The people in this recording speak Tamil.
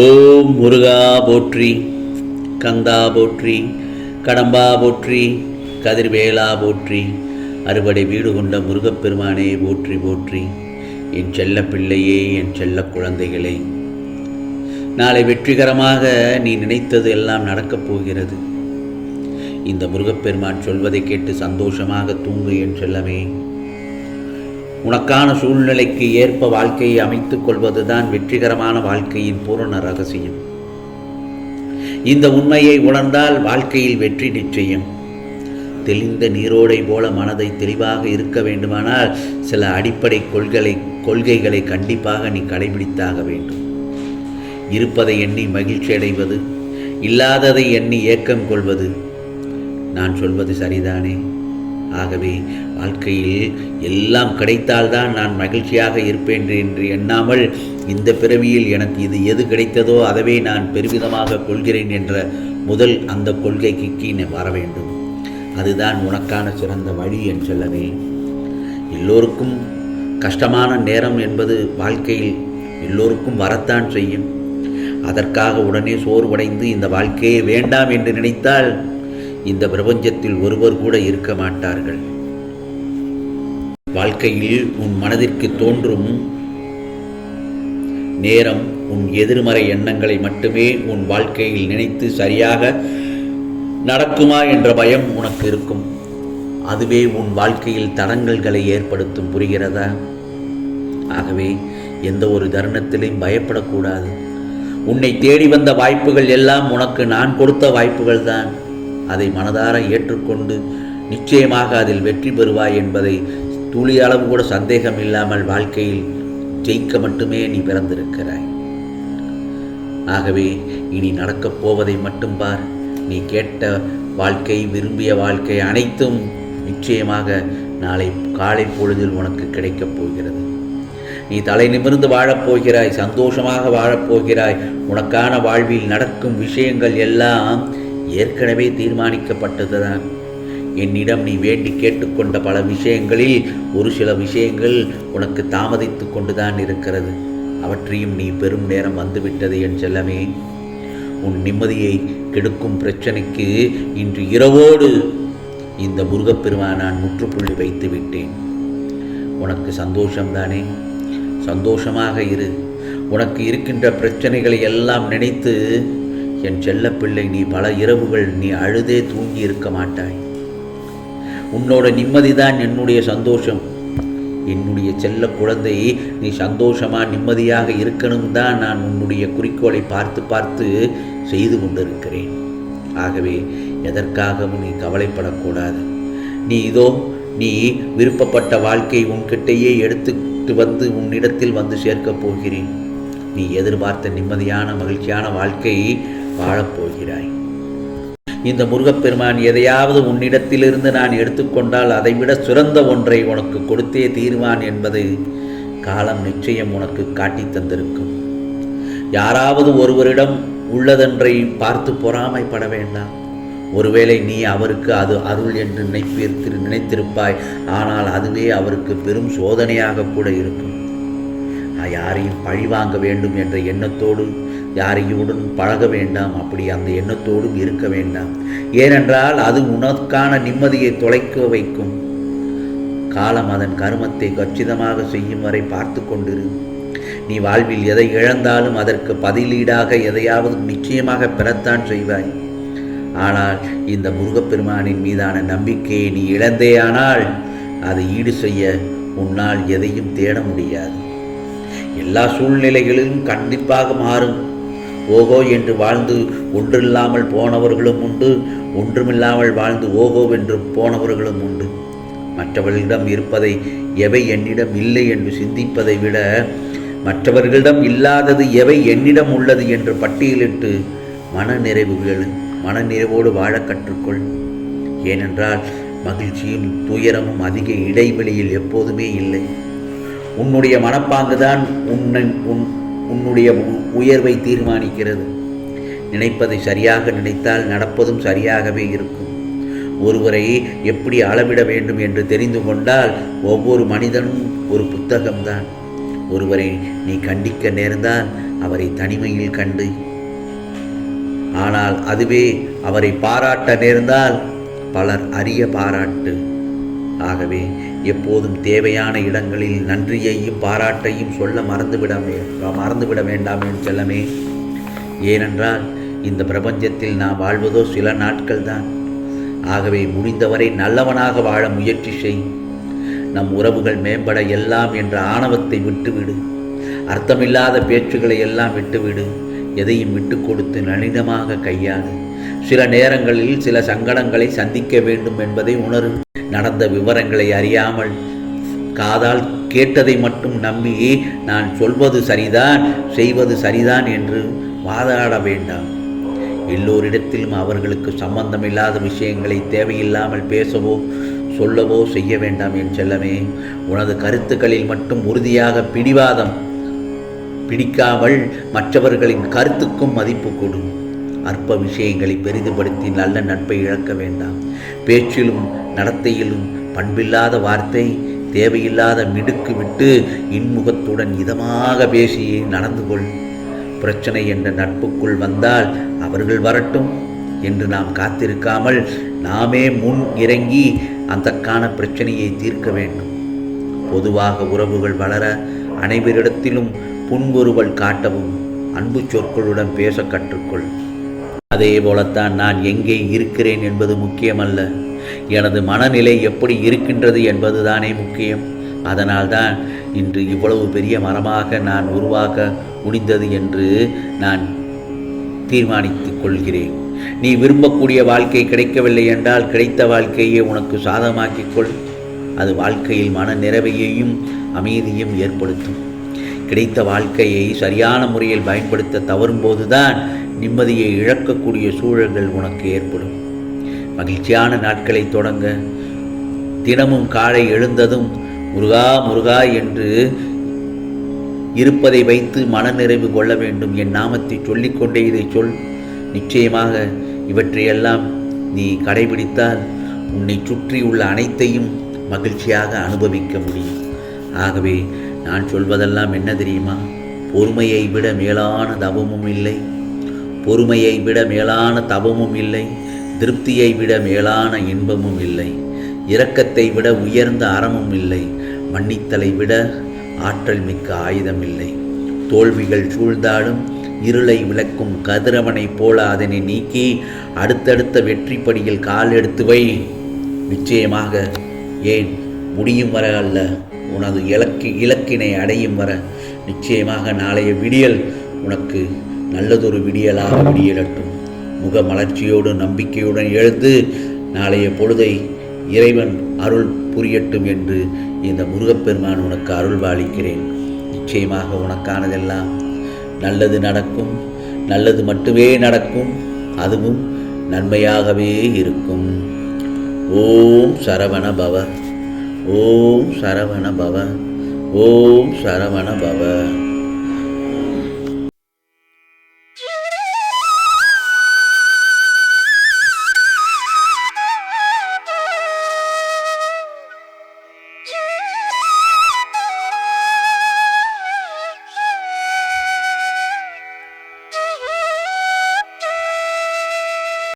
ஓம் முருகா போற்றி கந்தா போற்றி கடம்பா போற்றி கதிர்வேலா போற்றி அறுபடை வீடு கொண்ட முருகப்பெருமானே போற்றி போற்றி. என் செல்ல பிள்ளையே என் செல்ல குழந்தைகளே நாளை வெற்றிகரமாக நீ நினைத்தது எல்லாம் நடக்கப் போகிறது. இந்த முருகப்பெருமான் சொல்வதை கேட்டு சந்தோஷமாக தூங்கு என் செல்லமே. உனக்கான சூழ்நிலைக்கு ஏற்ப வாழ்க்கையை அமைத்துக் கொள்வதுதான் வெற்றிகரமான வாழ்க்கையின் பூரண ரகசியம். இந்த உண்மையை உணர்ந்தால் வாழ்க்கையில் வெற்றி நிச்சயம். தெளிந்த நீரோடை போல மனதை தெளிவாக இருக்க வேண்டுமானால் சில அடிப்படை கொள்களை கொள்கைகளை கண்டிப்பாக நீ கடைபிடித்தாக வேண்டும். இருப்பதை எண்ணி மகிழ்ச்சி அடைவது இல்லாததை எண்ணி ஏக்கம் கொள்வது நான் சொல்வது சரிதானே? ஆகவே வாழ்க்கையில் எல்லாம் கிடைத்தால்தான் நான் மகிழ்ச்சியாக இருப்பேன் என்று எண்ணாமல் இந்த பிறவியில் எனக்கு இது எது கிடைத்ததோ அதவே நான் பெருமிதமாக கொள்கிறேன் என்ற முதல் அந்த கொள்கைக்கு கீழே வர வேண்டும். அதுதான் உனக்கான சிறந்த வழி என்று சொல்லவே. எல்லோருக்கும் கஷ்டமான நேரம் என்பது வாழ்க்கையில் எல்லோருக்கும் வரத்தான் செய்யும். அதற்காக உடனே சோர்வடைந்து இந்த வாழ்க்கையே வேண்டாம் என்று நினைத்தால் இந்த பிரபஞ்சத்தில் ஒருவர் கூட இருக்க மாட்டார்கள். வாழ்க்கையில் உன் மனதிற்கு தோன்றும் நேரம் உன் எதிர்மறை எண்ணங்களை மட்டுமே உன் வாழ்க்கையில் நினைத்து சரியாக நடக்குமா என்ற பயம் உனக்கு இருக்கும். அதுவே உன் வாழ்க்கையில் தடங்கல்களை ஏற்படுத்தும் புரிகிறதா? ஆகவே எந்த ஒரு தருணத்திலையும் பயப்படக்கூடாது. உன்னை தேடி வந்த வாய்ப்புகள் எல்லாம் உனக்கு நான் கொடுத்த வாய்ப்புகள் தான் அதை மனதார ஏற்றுக்கொண்டு நிச்சயமாக அதில் வெற்றி பெறுவாய் என்பதை துளி அளவு கூட சந்தேகம் இல்லாமல் வாழ்க்கையில் ஜெயிக்க மட்டுமே நீ பிறந்திருக்கிறாய். ஆகவே இனி நடக்கப் போவதை மட்டும் பார். நீ கேட்ட வாழ்க்கை விரும்பிய வாழ்க்கை அனைத்தும் நிச்சயமாக நாளை காலை பொழுதில் உனக்கு கிடைக்கப் போகிறது. நீ தலை நிமிர்ந்து வாழப்போகிறாய் சந்தோஷமாக வாழப்போகிறாய் உனக்கான வாழ்வில் நடக்கும் விஷயங்கள் எல்லாம் ஏற்கனவே தீர்மானிக்கப்பட்டதுதான். என்னிடம் நீ வேண்டி கேட்டுக்கொண்ட பல விஷயங்களில் ஒரு சில விஷயங்கள் உனக்கு தாமதித்து கொண்டுதான் இருக்கிறது. அவற்றையும் நீ பெரும் நேரம் வந்துவிட்டது என் செல்லமே. உன் நிம்மதியை கெடுக்கும் பிரச்சனைக்கு இன்று இரவோடு இந்த முருகப்பெருமான் நான் முற்றுப்புள்ளி வைத்து விட்டேன். உனக்கு சந்தோஷம்தானே? சந்தோஷமாக இரு. உனக்கு இருக்கின்ற பிரச்சனைகளை எல்லாம் நினைத்து என் செல்லப்பிள்ளை நீ பல இரவுகள் நீ அழுதே தூங்கி இருக்க மாட்டாய். உன்னோட நிம்மதி தான் என்னுடைய சந்தோஷம். என்னுடைய செல்ல குழந்தை நீ சந்தோஷமாக நிம்மதியாக இருக்கணும் தான் நான் உன்னுடைய குறிக்கோளை பார்த்து பார்த்து செய்து கொண்டிருக்கிறேன். ஆகவே எதற்காகவும் நீ கவலைப்படக்கூடாது. நீ இதோ நீ விருப்பப்பட்ட வாழ்க்கை உன்கிட்டேயே எடுத்துட்டு வந்து உன்னிடத்தில் வந்து சேர்க்கப் போகிறேன். நீ எதிர்பார்த்த நிம்மதியான மகிழ்ச்சியான வாழ்க்கை வாழப்போகிறாய் இந்த முருகப்பெருமான் எதையாவது உன்னிடத்திலிருந்து நான் எடுத்துக்கொண்டால் அதைவிட சிறந்த ஒன்றை உனக்கு கொடுத்தே தீர்வான் என்பது காலம் நிச்சயம் உனக்கு காட்டித் தந்திருக்கும். யாராவது ஒருவரிடம் உள்ளதென்றை பார்த்து பொறாமைப்பட வேண்டாம். ஒருவேளை நீ அவருக்கு அது அருள் என்று நினைப்பிற்கு நினைத்திருப்பாய். ஆனால் அதுவே அவருக்கு பெரும் சோதனையாக கூட இருக்கும். யாரையும் பழிவாங்க வேண்டும் என்ற எண்ணத்தோடு யாரையுடன் பழக வேண்டாம். அப்படி அந்த எண்ணத்தோடும் இருக்க வேண்டாம். ஏனென்றால் அது உனக்கான நிம்மதியை தொலைக்க வைக்கும். காலம் அதன் கருமத்தை கச்சிதமாக செய்யும் வரை பார்த்து கொண்டிரு. நீ வாழ்வில் எதை இழந்தாலும் அதற்கு பதிலீடாக எதையாவது நிச்சயமாக பெறத்தான் செய்வாய். ஆனால் இந்த முருகப்பெருமானின் மீதான நம்பிக்கையை நீ இழந்தேயானால் அதை ஈடு செய்ய உன்னால் எதையும் தேட முடியாது. எல்லா சூழ்நிலைகளிலும் கண்டிப்பாக மாறும். ஓகோ என்று வாழ்ந்து ஒன்றில்லாமல் போனவர்களும் உண்டு ஒன்றுமில்லாமல் வாழ்ந்து ஓகோ என்று போனவர்களும் உண்டு. மற்றவர்களிடம் இருப்பதை எவை என்னிடம் இல்லை என்று சிந்திப்பதை விட மற்றவர்களிடம் இல்லாதது எவை என்னிடம் உள்ளது என்று பட்டியலிட்டு மன நிறைவுகள் மன நிறைவோடு வாழ கற்றுக்கொள். ஏனென்றால் மகிழ்ச்சியும் துயரமும் அதிக இடைவெளியில் எப்போதுமே இல்லை. உன்னுடைய மனப்பாங்குதான் உன்னை உன் உன்னுடைய உயர்வை தீர்மானிக்கிறது. நினைப்பதை சரியாக நினைத்தால் நடப்பதும் சரியாகவே இருக்கும். ஒருவரை எப்படி அளவிட வேண்டும் என்று தெரிந்து கொண்டால் ஒவ்வொரு மனிதனும் ஒரு புத்தகம்தான். ஒருவரை நீ கண்டிக்க நேர்ந்தால் அவரை தனிமையில் கண்டு. ஆனால் அதுவே அவரை பாராட்ட நேர்ந்தால் பலர் அரிய பாராட்டு. ஆகவே எப்போதும் தேவையான இடங்களில் நன்றியையும் பாராட்டையும் சொல்ல மறந்துவிட மறந்துவிட வேண்டாம் என் செல்லமே. ஏனென்றால் இந்த பிரபஞ்சத்தில் நாம் வாழ்வதோ சில நாட்கள் தான் ஆகவே முடிந்தவரை நல்லவனாக வாழ முயற்சி செய். நம் உறவுகள் மேம்பட எல்லாம் என்ற ஆணவத்தை விட்டுவிடு. அர்த்தமில்லாத பேச்சுகளை எல்லாம் விட்டுவிடு. எதையும் விட்டு கொடுத்து நளினமாக கையாளு. சில நேரங்களில் சில சங்கடங்களை சந்திக்க வேண்டும் என்பதை உணரு நடந்த விவரங்களை அறியாமல் காதால் கேட்டதை மட்டும் நம்பி நான் சொல்வது சரிதான் செய்வது சரிதான் என்று வாதாட வேண்டாம். எல்லோரிடத்திலும் அவர்களுக்கு சம்பந்தமில்லாத விஷயங்களை தேவையில்லாமல் பேசவோ சொல்லவோ செய்ய வேண்டாம் என் செல்லமே. உனது கருத்துக்களில் மட்டும் உறுதியாக பிடிவாதம் பிடிக்காமல் மற்றவர்களின் கருத்துக்கும் மதிப்பு கொடு. அற்ப விஷயங்களை பெரிதுபடுத்தி நல்ல நட்பை இழக்க வேண்டாம். பேச்சிலும் நடத்தையிலும் பண்பில்லாத வார்த்தை தேவையில்லாத மிடுக்கு விட்டு இன்முகத்துடன் இதமாக பேசி நடந்து கொள். பிரச்சனை என்ற நட்புக்குள் வந்தால் அவர்கள் வரட்டும் என்று நாம் காத்திருக்காமல் நாமே முன் இறங்கி அந்தக்கான பிரச்சனையை தீர்க்க வேண்டும். பொதுவாக உறவுகள் வளர அனைவரிடத்திலும் புன்முறுவல் காட்டவும் அன்பு சொற்களுடன் பேச கற்றுக்கொள். அதே போலத்தான் நான் எங்கே இருக்கிறேன் என்பது முக்கியமல்ல. எனது மனநிலை எப்படி இருக்கின்றது என்பதுதானே முக்கியம். அதனால்தான் இன்று இவ்வளவு பெரிய மரமாக நான் உருவாக்க முடிந்தது என்று நான் தீர்மானித்துக் கொள்கிறேன். நீ விரும்பக்கூடிய வாழ்க்கை கிடைக்கவில்லை என்றால் கிடைத்த வாழ்க்கையை உனக்கு சாதமாக்கிக் கொள். அது வாழ்க்கையில் மன நிறைவையையும் அமைதியும் ஏற்படுத்தும். கிடைத்த வாழ்க்கையை சரியான முறையில் பயன்படுத்த தவறும் போதுதான் நிம்மதியை இழக்கக்கூடிய சூழல்கள் உனக்கு ஏற்படும். மகிழ்ச்சியான நாட்களை தொடங்க தினமும் காலை எழுந்ததும் முருகா முருகா என்று இருப்பதை வைத்து மனநிறைவு கொள்ள வேண்டும். என் நாமத்தை சொல்லிக்கொண்டே இதை சொல். நிச்சயமாக இவற்றையெல்லாம் நீ கடைபிடித்தால் உன்னை சுற்றியுள்ள அனைத்தையும் மகிழ்ச்சியாக அனுபவிக்க முடியும். ஆகவே நான் சொல்வதெல்லாம் என்ன தெரியுமா? பொறுமையை விட மேலான தவமும் இல்லை. பொறுமையை விட மேலான தவமும் இல்லை திருப்தியை விட மேலான இன்பமும் இல்லை இரக்கத்தை விட உயர்ந்த அறமும் இல்லை மன்னித்தலை விட ஆற்றல் மிக்க ஆயுதம் இல்லை. தோல்விகள் சூழ்ந்தாலும் இருளை விளக்கும் கதிரவனைப் போல அதனை நீக்கி அடுத்தடுத்த வெற்றி படியில் கால் எடுத்து வை. நிச்சயமாக ஏன்? முடியும் வர அல்ல உனது இலக்கு இலக்கினை அடையும் வர. நிச்சயமாக நாளைய விடியல் உனக்கு நல்லதொரு விடியலாக விடியலட்டும். முக மலர்ச்சியோடு நம்பிக்கையுடன் எழுந்து நாளைய பொழுதை இறைவன் அருள் புரியட்டும் என்று இந்த முருகப்பெருமான் உனக்கு அருள் பாலிக்கிறேன். நிச்சயமாக உனக்கானதெல்லாம் நல்லது நடக்கும். நல்லது மட்டுமே நடக்கும். அதுவும் நன்மையாகவே இருக்கும். ஓம் சரவண பவ ஓம் சரவண பவ ஓம் சரவண பவ